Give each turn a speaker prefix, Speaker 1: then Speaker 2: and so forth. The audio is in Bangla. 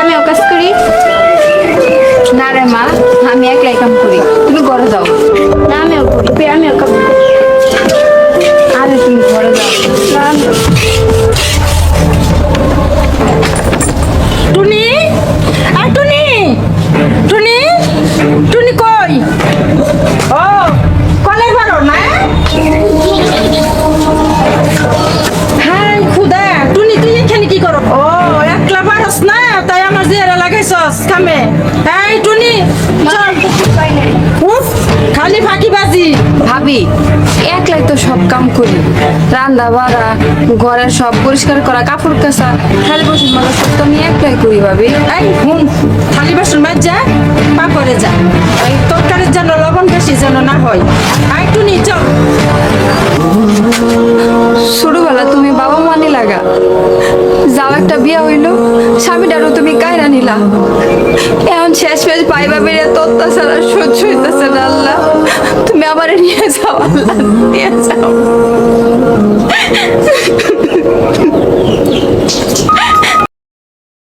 Speaker 1: আমি অকাজ করি?
Speaker 2: না রে মা আমি একলাই কাম করি।
Speaker 3: বস কামে এই টুনি চল। উফ খালি ফাঁকি বাজি।
Speaker 2: ভাবি একলাই তো সব কাম করি। রান্না বাড়া ঘরের সব পরিষ্কার করা কাপড় কাচা খালি বসে মাজা সব তো আমি একলাই করি ভাবি।
Speaker 3: এই হুম খালি বাসন মাজ যা পা করে যা। এই তরকারির যেন লবণ বেশি যেন না হয়। এই টুনি চল।
Speaker 2: ছোটবেলা তুমি বাবা মানি লাগা। যাও একটা বিয়ে হইল স্বামীটা তুমি কায়রা এখন শেষ শেষ ভাই বেরিয়ে এত অত্যাচার সহ্য হইতেছে না, আল্লাহ। তুমি আবার নিয়ে যাও, আল্লাহ, নিয়ে যাও।